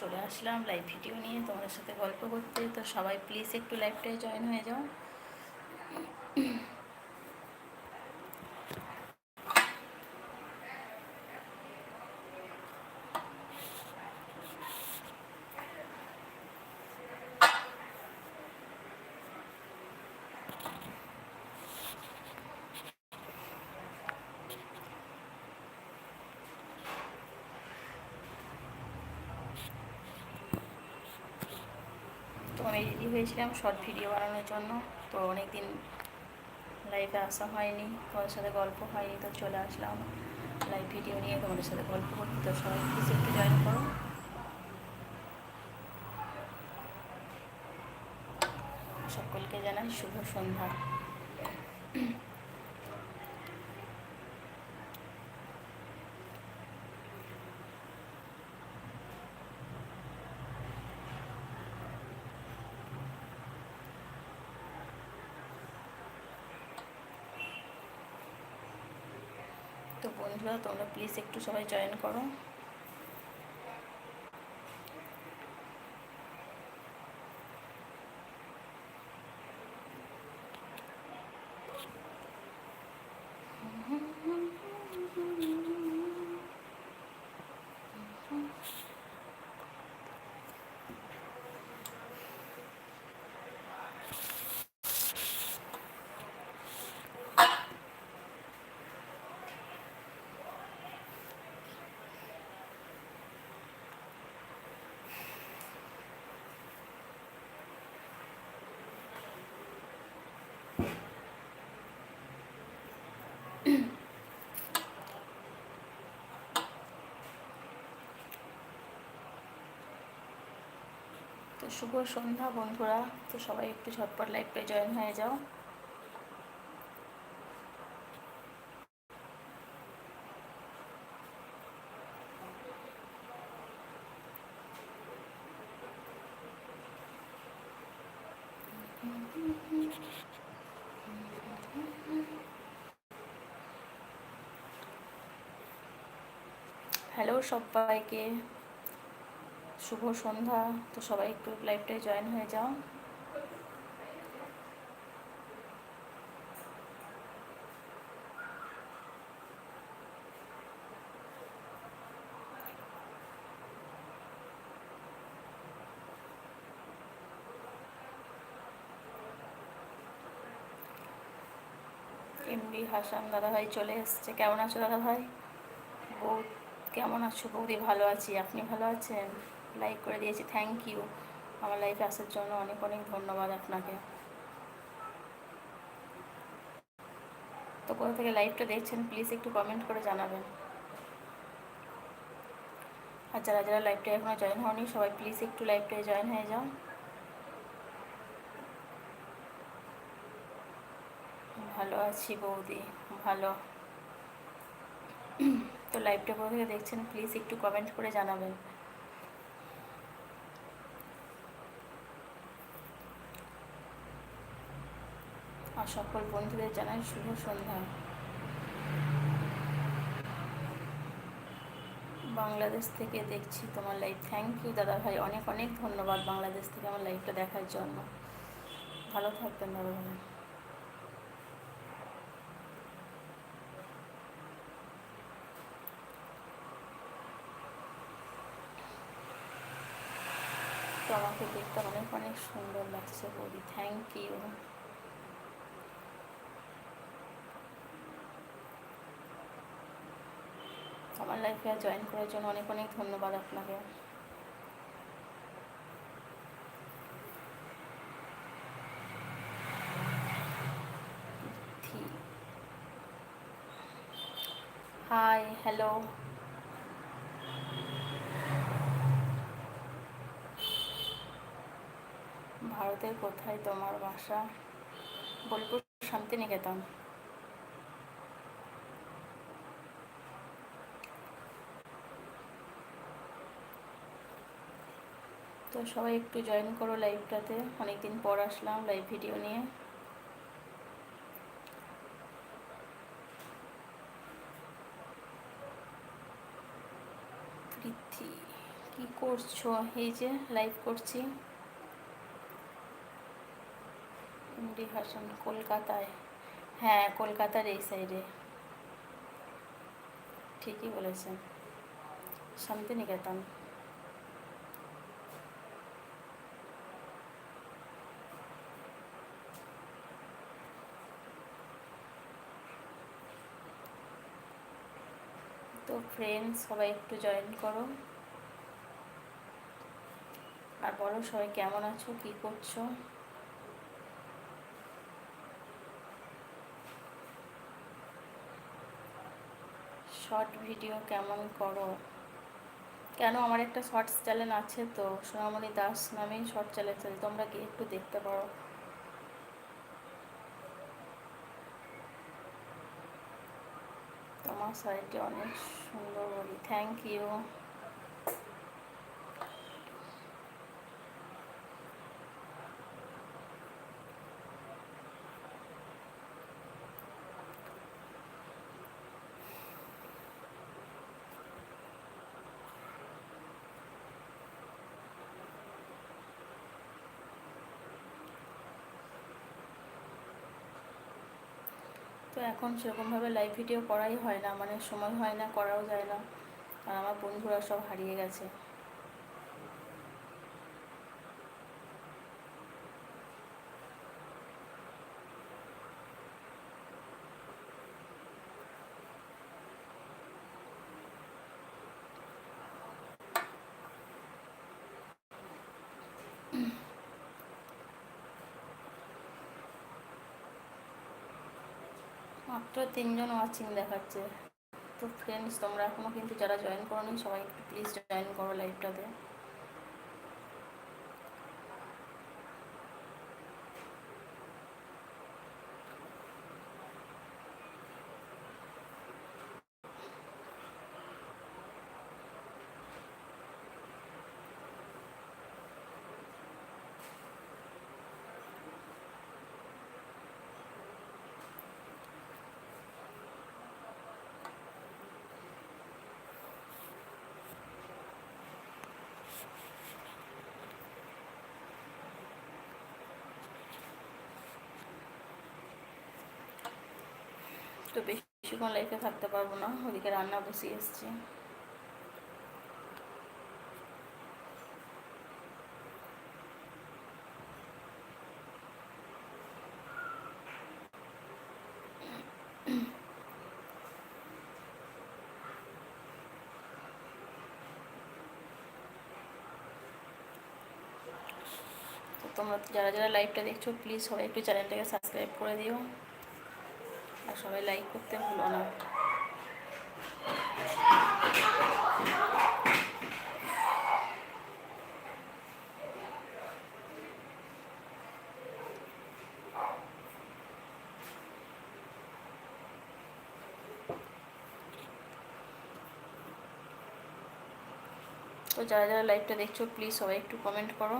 চলে আসলাম live video নিয়ে তোমাদের সাথে গল্প করতে। তো সবাই প্লিজ একটু লাইভটায় জয়েন হয়ে যাও। তো আমি রেডি হয়েছিলাম শর্ট ভিডিও বানানোর জন্য। তো অনেক দিন লাইভে আসা হয়নি তোমাদের সাথে গল্প হয়নি, তো চলে আসলাম লাইভ ভিডিও নিয়ে তোমাদের সাথে গল্প করতে। তো সবাই প্লিজ একটু জয়েন করো। সকলকে জানাই শুভ সন্ধ্যা। তো বন্ধুরা তোমরা প্লিজ একটু সবাই জয়েন করো। তো শুভ সন্ধ্যা বন্ধুরা। তো সবাই একটু ঝটপট লাইভে জয়েন হয়ে যাও। হ্যালো সবাইকে। শুভ সন্ধ্যা। তো সবাই একটু লাইভটায় জয়েন হয়ে যাও। এমডি হাসান দাদা ভাই চলে এসছে। কেমন আছো দাদা ভাই বউ, কেমন আছো? বৌদি, ভালো আছি। আপনি ভালো আছেন? লাইক করে দিয়েছি থ্যাংক ইউ আমার লাইফে আসার জন্য অনেক অনেক ধন্যবাদ আপনাকে। তো কোথা থেকে লাইভটা দেখছেন প্লিজ একটু কমেন্ট করে জানাবেন। আর যারা যারা লাইভটা এখনও জয়েন হয়নি, সবাই প্লিজ একটু লাইভটায় জয়েন হয়ে যাও। ভালো আছি বৌদি, ভালো। তো লাইভটা কোথা থেকে দেখছেন প্লিজ একটু কমেন্ট করে জানাবেন। আর সকল বন্ধুদের জানাই শুভ সন্ধ্যা। বাংলাদেশ থেকে দেখছি তোমার লাইভ থ্যাংক ইউ দাদা ভাই অনেক অনেক ধন্যবাদ বাংলাদেশ থেকে আমার লাইভটা দেখার জন্য। ভালো থাকবেন দাদা ভাই তো আমাকে দেখতে অনেক অনেক সুন্দর লাগছে বলি থ্যাংক ইউ আমার লাইফে জয়েন করার জন্য অনেক অনেক ধন্যবাদ আপনাকে। হাই হ্যালো ভারতের কোথায় তোমার বাসা? বোলপুর শান্তিনিকেতন। তো সবাই একটু জয়েন করো লাইভটাতে অনেকদিন পর আসলাম লাইভ ভিডিও নিয়ে। পৃথ্বী কী করছ? এই যে লাইভ করছি। এমডি হাসান, কলকাতায়। হ্যাঁ কলকাতার এই সাইডে ঠিকই বলেছেন। শান্তিনিকেতন। তো ফ্রেন্ডস সবাই একটু জয়েন করো। আর বলো সবাই কেমন আছো, কি করছ? শর্ট ভিডিও কেমন করো? কেন আমার একটা শর্টস চ্যানেল আছে তো, সোনামণি দাস নামেই শর্ট চ্যানেল আছে, তোমরা গিয়ে একটু দেখতে পারো তোমার শাড়িটি অনেক সুন্দর বলি থ্যাংক ইউ তো এখন সেরকমভাবে লাইভ ভিডিও করাই হয় না মানে সময় হয় না, করাও যায় না। আর আমার বন্ধুরা সব হারিয়ে গেছে। মাত্র তিনজন ওয়াচিং দেখাচ্ছে। তো ফ্রেন্ডস তোমরা এখনও কিন্তু যারা জয়েন করো সবাই একটু প্লিজ জয়েন করো লাইভটাতে তো বেশিক্ষণ লাইফে থাকতে পারব না, ওদিকে রান্না বসিয়ে এসছি। তোমরা যারা যারা লাইভটা দেখছ প্লিজ সবাই একটু চ্যানেলটাকে সাবস্ক্রাইব করে দিও। আর সবাই লাইক করতে ভুলো না। তো যারা যারা লাইভটা দেখছ প্লিজ সবাই একটু কমেন্ট করো।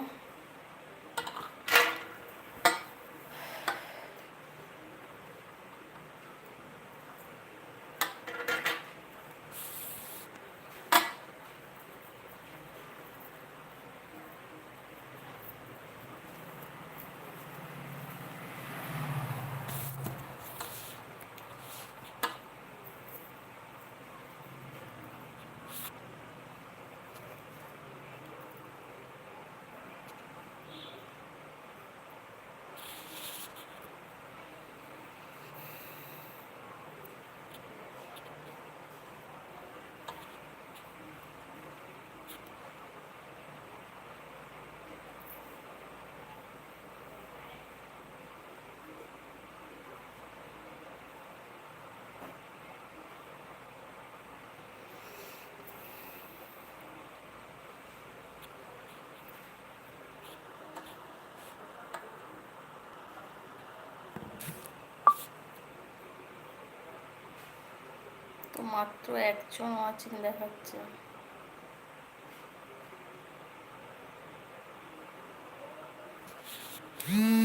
মাত্র একজন ওয়াচিং দেখাচ্ছে। ঠিক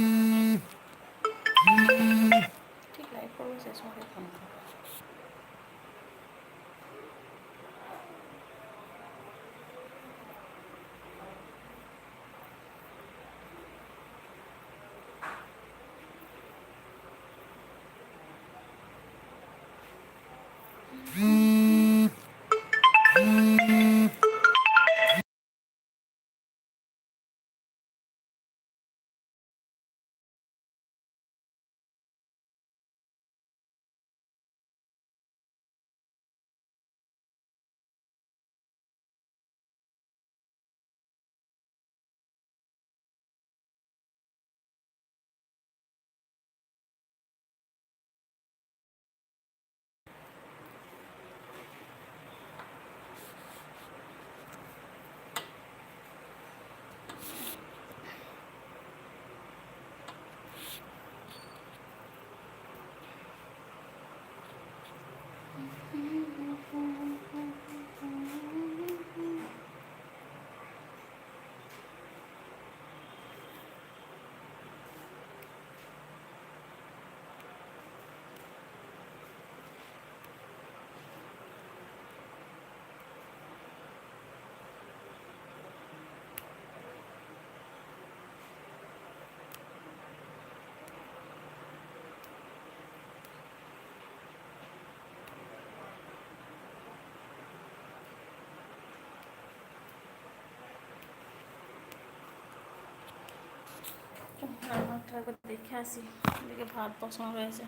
ঘরটা একবার দেখে আসি দেখে ভাত রয়েছে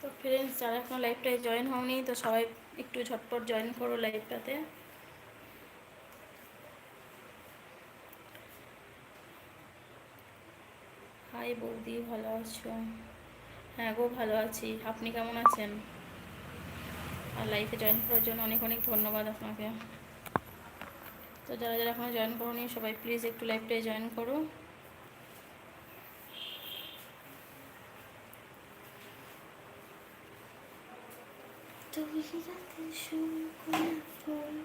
তো ফ্রেন্ডস যারা এখন লাইভটায় জয়েন হওনি তো সবাই একটু ঝটপট জয়েন করো লাইভটাতে হাই বৌদি, ভালো আছো? হ্যাঁ গো, ভালো আছি। আপনি কেমন আছেন? আর লাইফে জয়েন করার জন্য অনেক অনেক ধন্যবাদ আপনাকে। তো যারা যারা এখনও জয়েন করোনি সবাই প্লিজ একটু লাইভটায় জয়েন করো। তো করে ফুল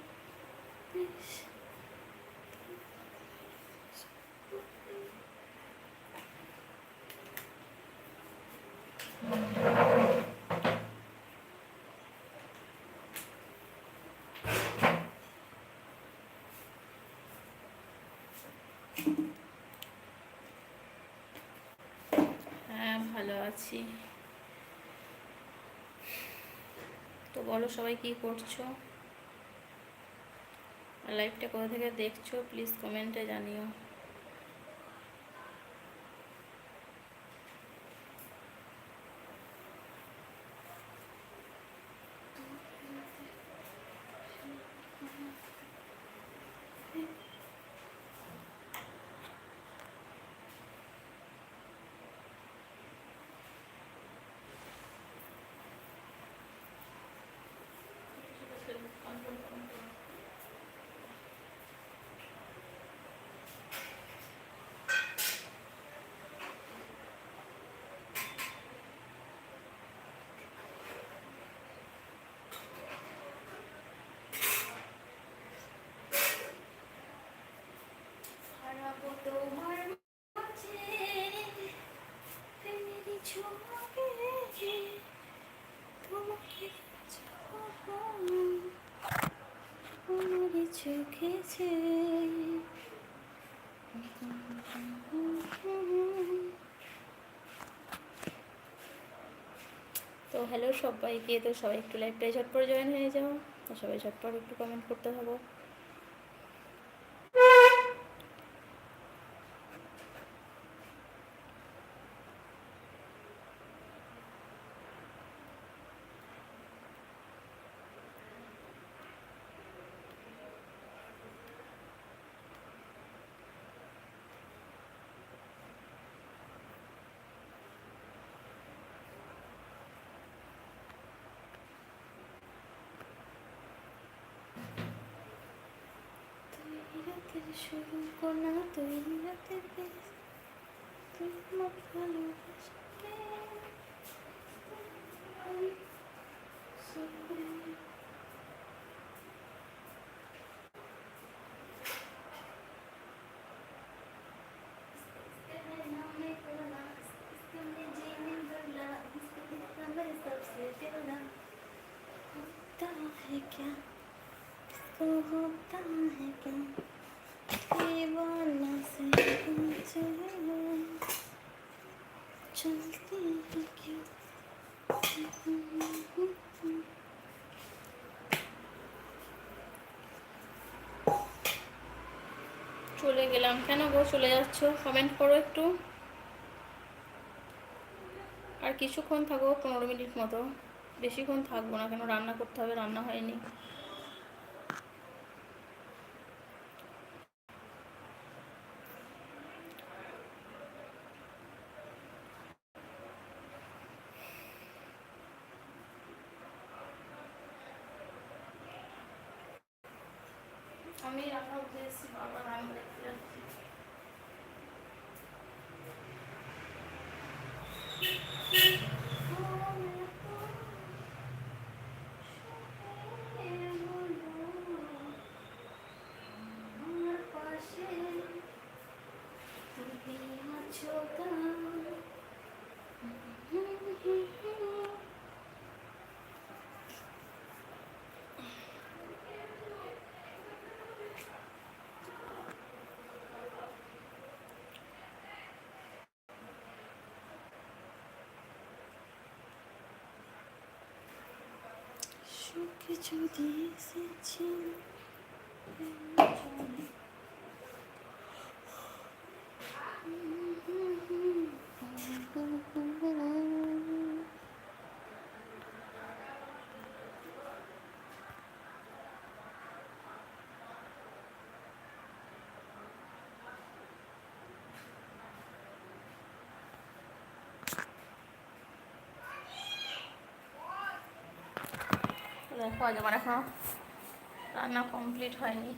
হ্যাঁ ভালো আছি। তো বলো সবাই কি করছ? লাইভটা কোথা থেকে দেখছ? প্লিজ কমেন্টে জানিও। তো হ্যালো সবাইকে, তো সবাই একটু লাইভটাই ঝটপট জয়েন হয়ে যাও। সবাই ঝটপট একটু কমেন্ট করতে থাকো। শুরু কোনা তুই রাতের বেশ তুই আমার ভালোবাসাকে होता है क्या किसको होता है क्या চলে গেলাম কেন গো? চলে যাচ্ছ? কমেন্ট করো একটু। আর কিছুক্ষণ থাকো, পনেরো মিনিট মতো। বেশিক্ষণ থাকব না কেন? রান্না করতে হবে, রান্না হয়নি। সুখে যদি এসেছি দেখো আজ আমার এখনও রান্না কমপ্লিট হয়নি।